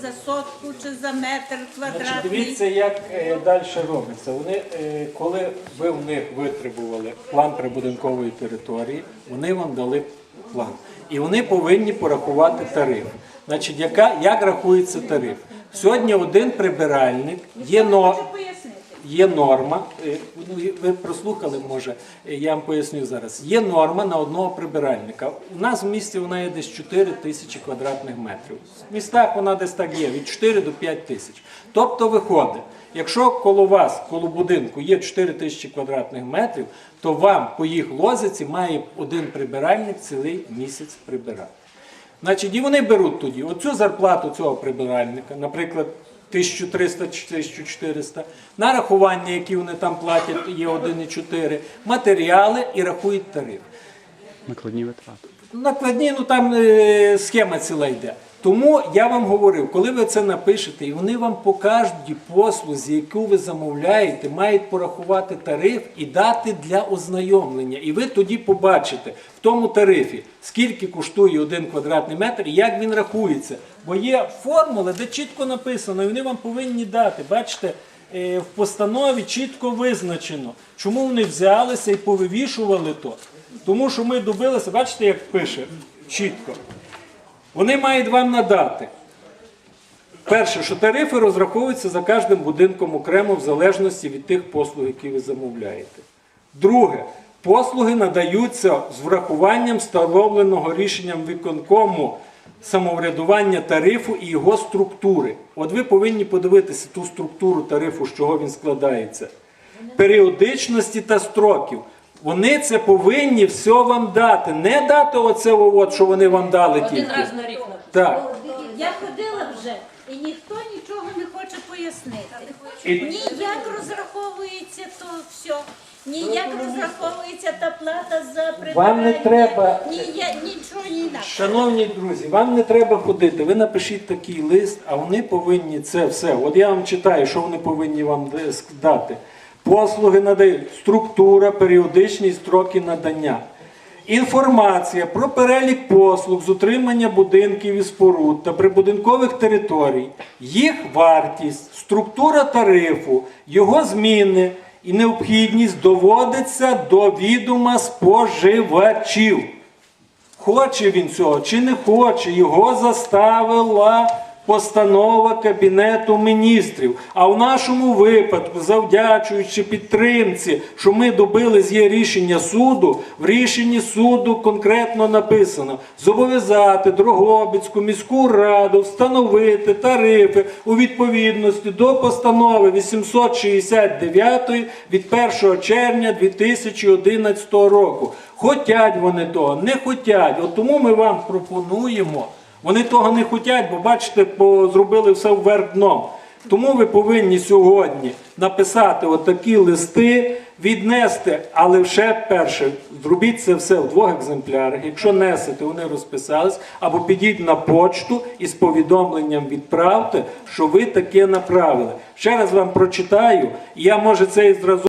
за сотку чи за метр Значить, квадратний. дивіться, як е, далі робиться. Вони, е, коли ви в них витребували план прибудинкової території, вони вам дали план. І вони повинні порахувати тариф. Значить, яка, як рахується тариф? Сьогодні один прибиральник є, но. Є норма. е, ну, Ви прослухали, може, е, я вам поясню зараз. Є норма на одного прибиральника. У нас в місті вона є десь 4 тисячі квадратних метрів. В містах вона десь так є, від 4 до 5 тисяч. Тобто виходить, якщо коло вас, коло будинку є 4 тисячі квадратних метрів, то вам по їх лозиці має один прибиральник цілий місяць прибирати. Значить, і вони беруть тоді оцю зарплату цього прибиральника, наприклад, 1300 чи 1400, нарахування, які вони там платять, є 1,4, матеріали і рахують тариф. Накладні витрати. Накладні, ну там е, схема ціла йде. Тому я вам говорив, коли ви це напишете, і вони вам по кожній послузі, яку ви замовляєте, мають порахувати тариф і дати для ознайомлення. І ви тоді побачите в тому тарифі, скільки коштує один квадратний метр і як він рахується. Бо є формули, де чітко написано, і вони вам повинні дати. Бачите, е, в постанові чітко визначено, чому вони взялися і повивішували то. Тому що ми добилися, бачите, як пише чітко. Вони мають вам надати. Перше, що тарифи розраховуються за кожним будинком окремо в залежності від тих послуг, які ви замовляєте. Друге, послуги надаються з врахуванням встановленого рішенням виконкому самоврядування тарифу і його структури. От ви повинні подивитися ту структуру тарифу, з чого він складається. Періодичності та строків. Вони це повинні все вам дати. Не дати оце, от, що вони вам дали Один тільки. раз на рік. Так. Я ходила вже, і ніхто нічого не хоче пояснити. І- Ні як розраховується то все, ні як розраховується та плата за прибирання. Вам не треба- Ні, я, нічого ні інакше. Шановні друзі, вам не треба ходити. Ви напишіть такий лист, а вони повинні це все. От я вам читаю, що вони повинні вам дати. Послуги надають, структура, періодичність, строки надання. Інформація про перелік послуг з утримання будинків і споруд та прибудинкових територій, їх вартість, структура тарифу, його зміни і необхідність доводиться до відома споживачів. Хоче він цього чи не хоче, його заставила постанова Кабінету міністрів. А в нашому випадку, завдячуючи підтримці, що ми добились є рішення суду, в рішенні суду конкретно написано зобов'язати Дрогобицьку міську раду встановити тарифи у відповідності до постанови 869 від 1 червня 2011 року. Хотять вони того, не хотять. От тому ми вам пропонуємо. Вони того не хотять, бо бачите, зробили все вверх дном. Тому ви повинні сьогодні написати отакі листи, віднести, але ще перше, зробіть це все в двох екземплярах. Якщо несете, вони розписались, або підіть на почту і з повідомленням відправте, що ви таке направили. Ще раз вам прочитаю, я може цей зразок.